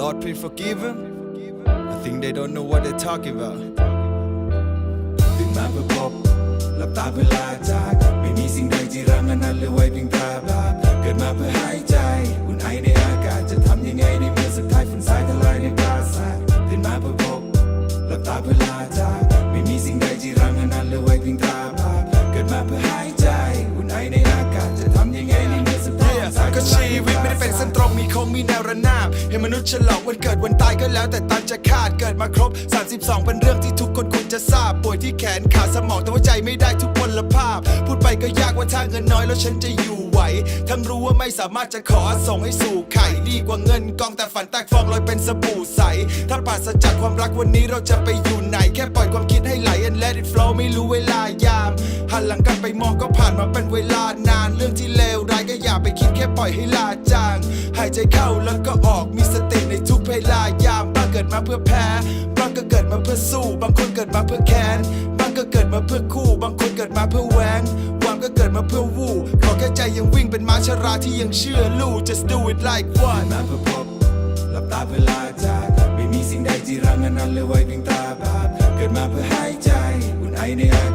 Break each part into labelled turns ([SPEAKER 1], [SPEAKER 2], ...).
[SPEAKER 1] Lord, please forgive them. I think they don't know what they're talking about.
[SPEAKER 2] ตื่นมาเพื่อพบหลับตาเพื่อลาจากไม่มีสิ่งใดที่รังอนันต์เหลือไว้เพียงตาบาปเกิดมาเพื่อหายใจอุ่นไอในอากาศจะทำยังไงในเมื่อสุดท้ายฝนสายทลายในปราสาทตื่นมาเพื่อพบหลับตาเพื่อลาจาก เป็นเส้น
[SPEAKER 1] ต
[SPEAKER 2] ร
[SPEAKER 1] งมีโค้งมีแนวระนาบ ให้มนุษย์ฉลองวันเกิดวันตายก็แล้วแต่ตันจะคาดเกิดมาครบ 32 เป็นเรื่องที่ทุกคนควร จะทราบป่วยที่แขนขาสมองแต่ว่าใจไม่ได้ทุกพลภาพ พูดไปก็ยากว่าถ้าเงินน้อยแล้วฉันจะอยู่ไหว ทั้งรู้ว่าไม่สามารถจะขอส่งให้สู่ไข่ดีกว่าเงินกองแต่ฝันแตกฟองลอยเป็นสบู่ใส ถ้าปราศจากความรักวันนี้เราจะไปอยู่ไหน แค่ปล่อยความคิดให้ไหล and let it flow ไม่รู้เวลายามหันหลังกลับไปมองก็ผ่านมาเป็นเวลานานเรื่องที่เลวร้ายก็อย่าไปคิดแค่ปล่อยให้ลาจาง หายใจเข้าแล้วก็ออกมีสติในทุกเวลายามบางเกิดมาเพื่อแพ้บางก็เกิดมาเพื่อสู้ บางคนเกิดมาเพื่อแค้นบางก็เกิดมาเพื่อคู่ บางคนเกิดมาเพื่อแหวงหวังก็เกิดมาเพื่อวูขอแค่ใจยังวิ่งเป็นม้าชราที่ยังเชื่อลู่ just do it like one
[SPEAKER 2] มาเพื่อพบหลับตาเพื่อลาจากไม่มีสิ่งใดที่รังอนันต์เลือไว้เพียงตาบาปเกิดมาเพื่อหายใจอุ่นไอในอาก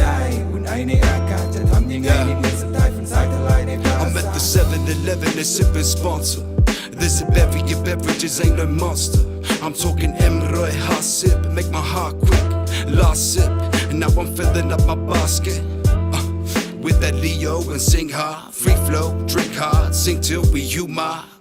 [SPEAKER 2] ใจ อุ่นไอในอากาศจะทำยังไงในเมื่อสุดท้ายฝุ่นทรายทลายในปรา
[SPEAKER 3] I'm at
[SPEAKER 2] สา
[SPEAKER 3] the
[SPEAKER 2] ท
[SPEAKER 3] 7 Eleven and sipping sponsor. There's a bevy of beverages, ain't no monster. I'm talking Emroy, hot sip, make my heart quick. Last sip, and now I'm filling up my basket. Uh, with that Leo and sing hard, free flow, drink hard, sing till we you my